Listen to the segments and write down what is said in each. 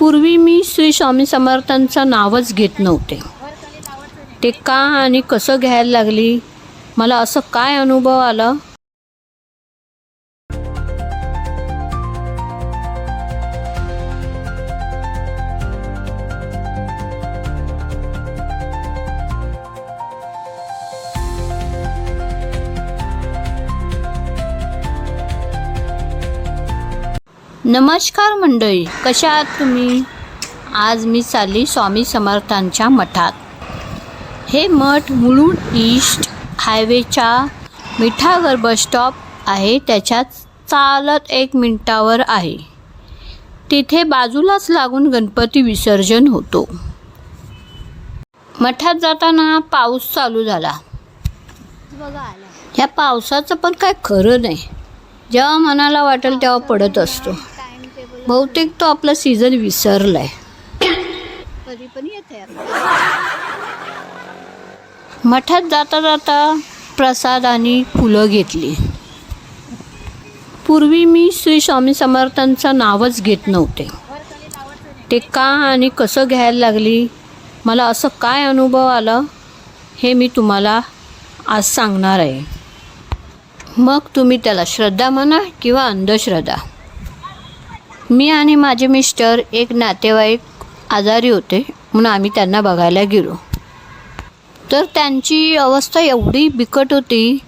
पूर्वी मी श्री स्वामी समर्थांचं नावच घेत नव्हते. ते का आणि कसं घ्यायला लागली? मला असं काय अनुभव आला? नमस्कार मंडळी कशा आहात तुम्ही? आज मी चालली स्वामी समर्थांच्या मठात. हे मठ मुलुंड ईस्ट हायवेच्या मिठागर बसस्टॉप आहे त्याच्यात चालत एक मिनटावर आहे. तिथे बाजूलाच लागून गणपती विसर्जन होतो. मठात जाताना पाऊस चालू झाला. ह्या पावसाचं पण काय खरं नाही. जेव्हा मनाला वाटेल तेव्हा पडत असतो. बहुतेक तो आपला सीझन विसरलाय. कधी पण येते मठात जाता जाता प्रसाद आणि फुलं घेतली. पूर्वी मी श्री स्वामी समर्थांचं नावच घेत नव्हते. ते का आणि कसं घ्यायला लागली मला असं काय अनुभव आला हे मी तुम्हाला आज सांगणार आहे. मग तुम्ही त्याला श्रद्धा म्हणा किंवा अंधश्रद्धा. मी आणि माझे मिस्टर एक नातेवाईक आजारी होते म्हणून आम्ही त्यांना बघायला गेलो. तर त्यांची अवस्था एवढी बिकट होती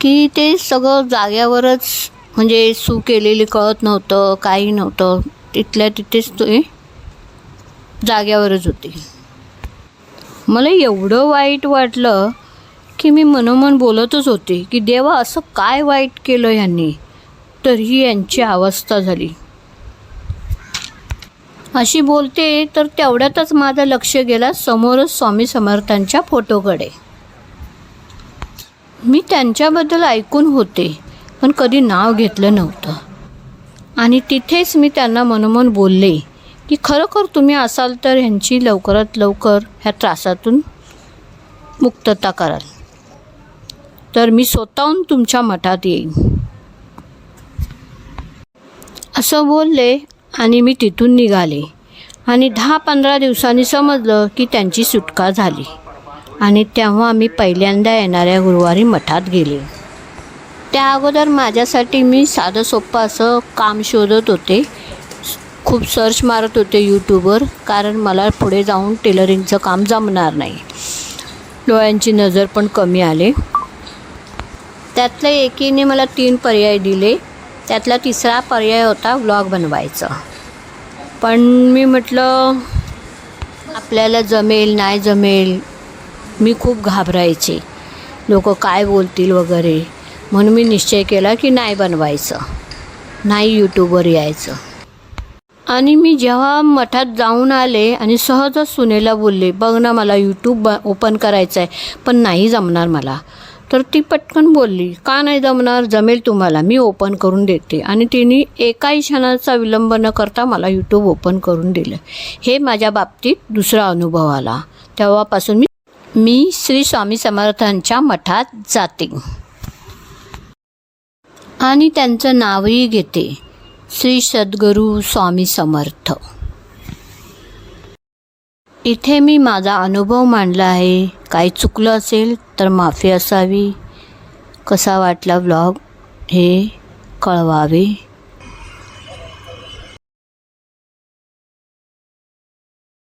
की ते सगळं जाग्यावरच म्हणजे सू केलेली कळत नव्हतं काही नव्हतं. तिथल्या तिथेच ते जाग्यावरच होते. मला एवढं वाईट वाटलं की मी मनोमन बोलतच होते की देवा असं काय वाईट केलं ह्यांनी? तरीही यांची अवस्था झाली. अशी बोलते तर तेवढ्यातच माझं लक्ष गेला समोरच स्वामी समर्थांच्या फोटोकडे. मी त्यांच्याबद्दल ऐकून होते पण कधी नाव घेतलं नव्हतं. आणि तिथेच मी त्यांना मनोमन बोलले की खरोखर तुम्ही असाल तर ह्यांची लवकरात लवकर ह्या त्रासातून मुक्तता कराल. तर मी स्वतःहून तुमच्या मठात येईन. असं बोलले आणि मी तिथून निघाले. आणि दहा पंधरा दिवसांनी समजलं की त्यांची सुटका झाली. आणि तेव्हा मी पहिल्यांदा येणाऱ्या गुरुवारी मठात गेले. त्या अगोदर माझ्यासाठी मी साधं सोपं असं काम शोधत होते. खूप सर्च मारत होते यूट्यूबवर कारण मला पुढे जाऊन टेलरिंगचं काम जमणार नाही. डोळ्यांची नजर पण कमी आले. त्यातल्या एकीने मला तीन पर्याय दिले. त्यातला तिसरा पर्याय होता व्लॉग बनवायचं. पण मी म्हटलं आपल्याला जमेल नाही जमेल मी खूप घाबरायचे. लोक काय बोलतील वगैरे. म्हणून मी निश्चय केला की नाही बनवायचं. नाही यूट्यूबवर यायचं. आणि मी जेव्हा मठात जाऊन आले आणि सहजच सुनेला बोलले बघ ना मला यूट्यूब ब ओपन करायचं आहे पण नाही जमणार मला. तर ती पटकन बोलली का नाही जमणार जमेल तुम्हाला. मी ओपन करून देते. आणि तिने एकाही क्षणाचा विलंब न करता मला यूट्यूब ओपन करून दिलं. हे माझ्या बाबतीत दुसरा अनुभव आला. तेव्हापासून मी मी श्री स्वामी समर्थांच्या मठात जाते. आणि त्यांचं नावही घेते. श्री सद्गुरू स्वामी समर्थ. इथे मी माझा अनुभव मांडला आहे. काही चुकलं असेल तर माफी असावी. कसा वाटला व्लॉग हे कळवावे.